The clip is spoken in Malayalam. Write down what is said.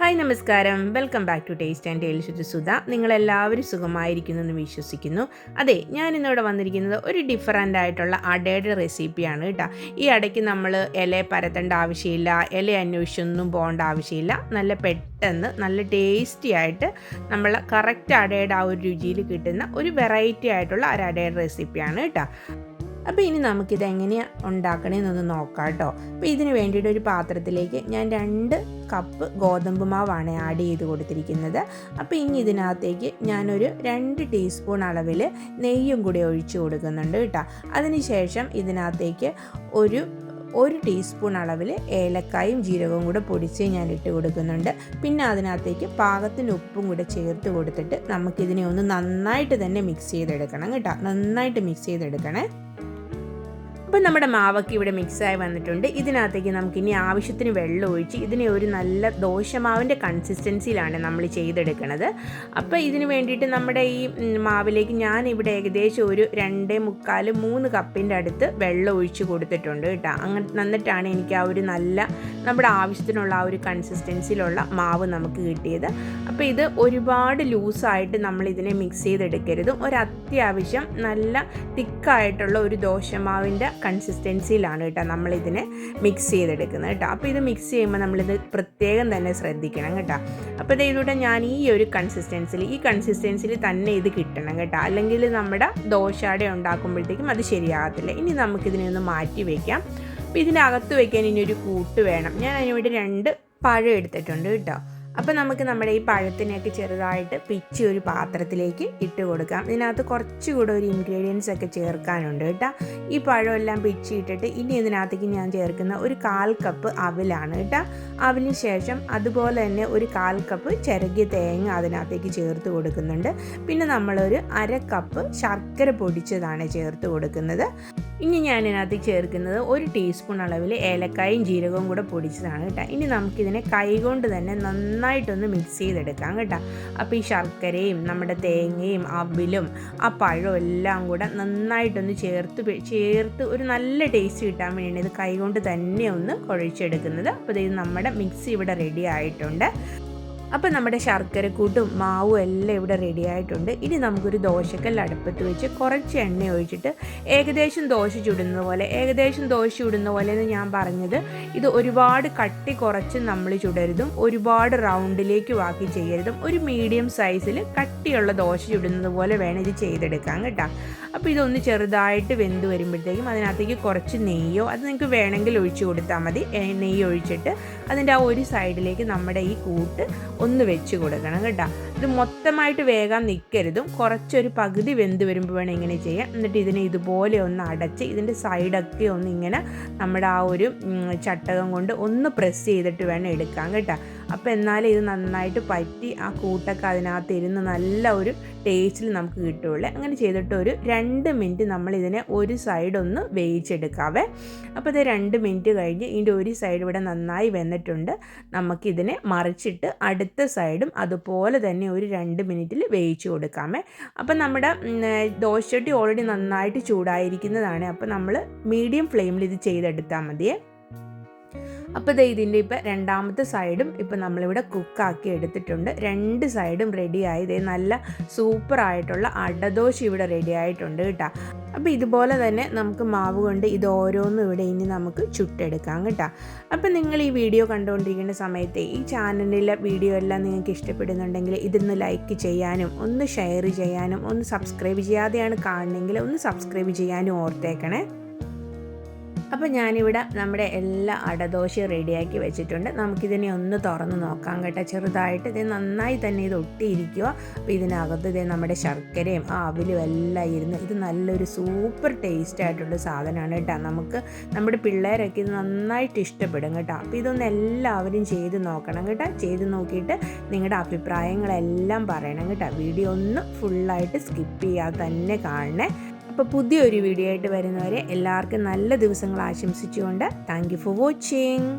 ഹായ് നമസ്കാരം. Welcome back to taste and tales Sudha. നിങ്ങളെല്ലാവരും സുഖമായിരിക്കുന്നു എന്ന് വിശ്വസിക്കുന്നു. അതെ ഞാൻ ഇന്നിവിടെ വന്നിരിക്കുന്നത് ഒരു ഡിഫറന്റ് ആയിട്ടുള്ള അടയുടെ റെസിപ്പിയാണ് കേട്ടോ. ഈ അടയ്ക്ക് നമ്മൾ ഇല പരത്തേണ്ട ആവശ്യമില്ല ഇല അന്വേഷിച്ചൊന്നും പോകേണ്ട ആവശ്യമില്ല. നല്ല പെട്ടെന്ന് നല്ല ടേസ്റ്റി ആയിട്ട് നമ്മൾ കറക്റ്റ് അടയുടെ ആ ഒരു രുചിയിൽ കിട്ടുന്ന ഒരു വെറൈറ്റി ആയിട്ടുള്ള ഒരു അടയുടെ റെസിപ്പിയാണ് കേട്ടോ. അപ്പോൾ ഇനി നമുക്കിത് എങ്ങനെയാണ് ഉണ്ടാക്കണമെന്നൊന്ന് നോക്കാം കേട്ടോ. അപ്പോൾ ഇതിന് വേണ്ടിയിട്ട് ഒരു പാത്രത്തിലേക്ക് ഞാൻ രണ്ട് കപ്പ് ഗോതമ്പ് മാവാണ് ആഡ് ചെയ്ത് കൊടുത്തിരിക്കുന്നത്. അപ്പോൾ ഇനി ഇതിനകത്തേക്ക് ഞാനൊരു രണ്ട് ടീസ്പൂൺ അളവിൽ നെയ്യും കൂടി ഒഴിച്ചു കൊടുക്കുന്നുണ്ട് കേട്ടോ. അതിനുശേഷം ഇതിനകത്തേക്ക് ഒരു ഒരു ടീസ്പൂൺ അളവിൽ ഏലക്കായും ജീരകവും കൂടെ പൊടിച്ച് ഞാൻ ഇട്ട് കൊടുക്കുന്നുണ്ട്. പിന്നെ അതിനകത്തേക്ക് പാകത്തിന് ഉപ്പും കൂടെ ചേർത്ത് കൊടുത്തിട്ട് നമുക്കിതിനെ ഒന്ന് നന്നായിട്ട് തന്നെ മിക്സ് ചെയ്തെടുക്കണം കേട്ടോ. നന്നായിട്ട് മിക്സ് ചെയ്തെടുക്കണേ. അപ്പം നമ്മുടെ മാവൊക്കെ ഇവിടെ മിക്സായി വന്നിട്ടുണ്ട്. ഇതിനകത്തേക്ക് നമുക്ക് ഇനി ആവശ്യത്തിന് വെള്ളം ഒഴിച്ച് ഇതിനെ ഒരു നല്ല ദോശമാവിന്റെ കൺസിസ്റ്റൻസിയിലാണ് നമ്മൾ ചെയ്തെടുക്കുന്നത് അപ്പോൾ ഇതിന് വേണ്ടിയിട്ട് നമ്മുടെ ഈ മാവിലേക്ക് ഞാൻ ഇവിടെ ഏകദേശം ഒരു രണ്ടേ മുക്കാൽ മൂന്ന് കപ്പിന്റെ അടുത്ത് വെള്ളം ഒഴിച്ച് കൊടുത്തിട്ടുണ്ട് കേട്ടോ. അങ്ങനെ നന്നിട്ടാണ് എനിക്ക് ആ ഒരു നല്ല നമ്മുടെ ആവശ്യത്തിനുള്ള ആ ഒരു കൺസിസ്റ്റൻസിയിലുള്ള മാവ് നമുക്ക് കിട്ടിയത്. അപ്പോൾ ഇത് ഒരുപാട് ലൂസായിട്ട് നമ്മൾ ഇതിനെ മിക്സ് ചെയ്തെടുക്കരുതും. ഒരു അത്യാവശ്യം നല്ല തിക്കായിട്ടുള്ള ഒരു ദോശമാവിന്റെ കൺസിസ്റ്റൻസിയിലാണ് കേട്ടോ നമ്മളിതിനെ മിക്സ് ചെയ്തെടുക്കുന്നത് കേട്ടോ. അപ്പോൾ ഇത് മിക്സ് ചെയ്യുമ്പോൾ നമ്മളിത് പ്രത്യേകം തന്നെ ശ്രദ്ധിക്കണം കേട്ടോ. അപ്പോൾ ഇത് ഇതിലൂടെ ഞാൻ ഈ ഒരു കൺസിസ്റ്റൻസിൽ ഈ കൺസിസ്റ്റൻസിൽ തന്നെ ഇത് കിട്ടണം കേട്ടോ. അല്ലെങ്കിൽ നമ്മുടെ ദോശയുടെ ഉണ്ടാക്കുമ്പോഴത്തേക്കും അത് ശരിയാകത്തില്ല. ഇനി നമുക്കിതിനെ ഒന്ന് മാറ്റി വയ്ക്കാം അപ്പോൾ ഇതിനകത്ത് വയ്ക്കാൻ ഇനി ഒരു കൂട്ട് വേണം. ഞാൻ അതിനുവേണ്ടി രണ്ട് പഴം എടുത്തിട്ടുണ്ട് കേട്ടോ. അപ്പോൾ നമുക്ക് നമ്മുടെ ഈ പഴത്തിനെയൊക്കെ ചെറുതായിട്ട് പിച്ചി ഒരു പാത്രത്തിലേക്ക് ഇട്ട് കൊടുക്കാം. ഇതിനകത്ത് കുറച്ചുകൂടെ ഒരു ഇൻഗ്രീഡിയൻസ് ഒക്കെ ചേർക്കാനുണ്ട് കേട്ടോ. ഈ പഴമെല്ലാം പിച്ചി ഇട്ടിട്ട് ഇനി ഇതിനകത്തേക്ക് ഞാൻ ചേർക്കുന്ന ഒരു കാൽ കപ്പ് അവിലാണ് കേട്ടോ. അവിന് ശേഷം അതുപോലെ തന്നെ ഒരു കാൽ കപ്പ് ചിരകിയ തേങ്ങ അതിനകത്തേക്ക് ചേർത്ത് കൊടുക്കുന്നുണ്ട്. പിന്നെ നമ്മളൊരു അര കപ്പ് ശർക്കര പൊടിച്ചതാണ് ചേർത്ത് കൊടുക്കുന്നത്. ഇനി ഞാൻ ഇതിനകത്ത് ചേർക്കുന്നത് ഒരു ടീസ്പൂൺ അളവിൽ ഏലക്കായും ജീരകവും കൂടെ പൊടിച്ചതാണ് കേട്ടോ. ഇനി നമുക്കിതിനെ കൈകൊണ്ട് തന്നെ നന്നായിട്ടൊന്ന് മിക്സ് ചെയ്തെടുക്കാം കേട്ടോ. അപ്പോൾ ഈ ശർക്കരയും നമ്മുടെ തേങ്ങയും അബിലും ആ പഴവും എല്ലാം കൂടെ നന്നായിട്ടൊന്ന് ചേർത്ത് ചേർത്ത് ഒരു നല്ല ടേസ്റ്റ് കിട്ടാൻ വേണ്ടിയാണ് ഇത് കൈകൊണ്ട് തന്നെ ഒന്ന് കുഴച്ചെടുക്കുന്നത്. അപ്പോൾ ഇത് നമ്മുടെ മിക്സ് ഇവിടെ റെഡി ആയിട്ടുണ്ട്. അപ്പോൾ നമ്മുടെ ശർക്കരക്കൂട്ടും മാവും എല്ലാം ഇവിടെ റെഡി ആയിട്ടുണ്ട്. ഇനി നമുക്കൊരു ദോശക്കല്ല് അടുപ്പത്ത് വെച്ച് കുറച്ച് എണ്ണ ഒഴിച്ചിട്ട് ഏകദേശം ദോശ ചുടുന്ന പോലെ ഏകദേശം ദോശ ചുടുന്ന പോലെ എന്ന് ഞാൻ പറഞ്ഞത് ഇത് ഒരുപാട് കട്ടി കുറച്ച് നമ്മൾ ചുടരുതും ഒരുപാട് റൗണ്ടിലേക്ക് വാക്കി ചെയ്യരുതും. ഒരു മീഡിയം സൈസിൽ കട്ടിയുള്ള ദോശ ചുടുന്നത് പോലെ വേണം ഇത് ചെയ്തെടുക്കാൻ കേട്ടോ. അപ്പോൾ ഇതൊന്ന് ചെറുതായിട്ട് വെന്ത് വരുമ്പോഴത്തേക്കും അതിനകത്തേക്ക് കുറച്ച് നെയ്യോ അത് നിങ്ങൾക്ക് വേണമെങ്കിൽ ഒഴിച്ചു കൊടുത്താൽ മതി. നെയ്യ് ഒഴിച്ചിട്ട് അതിന്റെ ആ ഒരു സൈഡിലേക്ക് നമ്മുടെ ഈ കൂട്ട് ഒന്ന് വെച്ച് കൊടുക്കണം കേട്ടോ. ഇത് മൊത്തമായിട്ട് വേഗം നിൽക്കരുതും കുറച്ചൊരു പകുതി വെന്ത് വരുമ്പോൾ വേണം ഇങ്ങനെ ചെയ്യാം എന്നിട്ട് ഇതിനെ ഇതുപോലെ ഒന്ന് അടച്ച് ഇതിന്റെ സൈഡൊക്കെ ഒന്ന് ഇങ്ങനെ നമ്മുടെ ആ ഒരു ചട്ടകം കൊണ്ട് ഒന്ന് പ്രസ് ചെയ്തിട്ട് വേണം എടുക്കാൻ കേട്ടോ. അപ്പോൾ എന്നാലേ ഇത് നന്നായിട്ട് പറ്റി ആ കൂട്ടൊക്കെ അതിനകത്ത് ഇരുന്ന് നല്ല ഒരു ടേസ്റ്റിൽ നമുക്ക് കിട്ടുള്ളൂ അങ്ങനെ ചെയ്തിട്ട് ഒരു രണ്ട് മിനിറ്റ് നമ്മൾ ഇതിനെ ഒരു സൈഡ് ഒന്ന് വേവിച്ചെടുക്കാവേ. അപ്പോൾ ഇത് രണ്ട് മിനിറ്റ് കഴിഞ്ഞ് ഇതിന്റെ ഒരു സൈഡ് ഇവിടെ നന്നായി വെന്നിട്ടുണ്ട് നമുക്കിതിനെ മറിച്ചിട്ട് അടുത്ത സൈഡും അതുപോലെ തന്നെ ഒരു രണ്ട് മിനിറ്റിൽ വേവിച്ച് കൊടുക്കാമേ. അപ്പം നമ്മുടെ ദോശട്ടി ഓൾറെഡി നന്നായിട്ട് ചൂടായിരിക്കുന്നതാണ്. അപ്പോൾ നമ്മൾ മീഡിയം ഫ്ലെയിമിൽ ഇത് ചെയ്തെടുത്താൽ മതിയേ. അപ്പോൾ ഇത് ഇതിന്റെ ഇപ്പം രണ്ടാമത്തെ സൈഡും ഇപ്പം നമ്മളിവിടെ കുക്കാക്കി എടുത്തിട്ടുണ്ട്. രണ്ട് സൈഡും റെഡിയായി ഇതേ നല്ല സൂപ്പറായിട്ടുള്ള അടദോശ ഇവിടെ റെഡി ആയിട്ടുണ്ട് കേട്ടോ. അപ്പോൾ ഇതുപോലെ തന്നെ നമുക്ക് മാവ് കൊണ്ട് ഇത് ഓരോന്നും ഇവിടെ ഇനി നമുക്ക് ചുട്ടെടുക്കാം കേട്ടോ. അപ്പോൾ നിങ്ങൾ ഈ വീഡിയോ കണ്ടുകൊണ്ടിരിക്കുന്ന സമയത്ത് ഈ ചാനലിലെ വീഡിയോ എല്ലാം നിങ്ങൾക്ക് ഇഷ്ടപ്പെടുന്നുണ്ടെങ്കിൽ ഇതൊന്ന് ലൈക്ക് ചെയ്യാനും ഒന്ന് ഷെയർ ചെയ്യാനും ഒന്ന് സബ്സ്ക്രൈബ് ചെയ്യാതെയാണ് കാണണമെങ്കിൽ ഒന്ന് സബ്സ്ക്രൈബ് ചെയ്യാനും ഓർത്തേക്കണേ. അപ്പോൾ ഞാനിവിടെ നമ്മുടെ എല്ലാ അടദോശയും റെഡിയാക്കി വെച്ചിട്ടുണ്ട്. നമുക്കിതിനെ ഒന്ന് തുറന്ന് നോക്കാം കേട്ടോ. ചെറുതായിട്ട് ഇത് നന്നായി തന്നെ ഇത് ഒട്ടിയിരിക്കുക അപ്പോൾ ഇതിനകത്ത് ഇത് നമ്മുടെ ശർക്കരയും ആ അവലും എല്ലാം ഇരുന്ന് ഇത് നല്ലൊരു സൂപ്പർ ടേസ്റ്റ് ആയിട്ടുള്ള സാധനമാണ് കേട്ടോ. നമുക്ക് നമ്മുടെ പിള്ളേരൊക്കെ ഇത് നന്നായിട്ട് ഇഷ്ടപ്പെടും കേട്ടോ. അപ്പോൾ ഇതൊന്ന് എല്ലാവരും ചെയ്ത് നോക്കണം കേട്ടോ. ചെയ്ത് നോക്കിയിട്ട് നിങ്ങളുടെ അഭിപ്രായങ്ങളെല്ലാം പറയണം കേട്ടോ. വീഡിയോ ഒന്ന് ഫുള്ളായിട്ട് സ്കിപ്പ് ചെയ്യാതെ തന്നെ കാണണേ. അപ്പോൾ പുതിയൊരു വീഡിയോ ആയിട്ട് വരുന്നവരെ എല്ലാവർക്കും നല്ല ദിവസങ്ങൾ ആശംസിച്ചുകൊണ്ട് താങ്ക് ഫോർ വാച്ചിങ്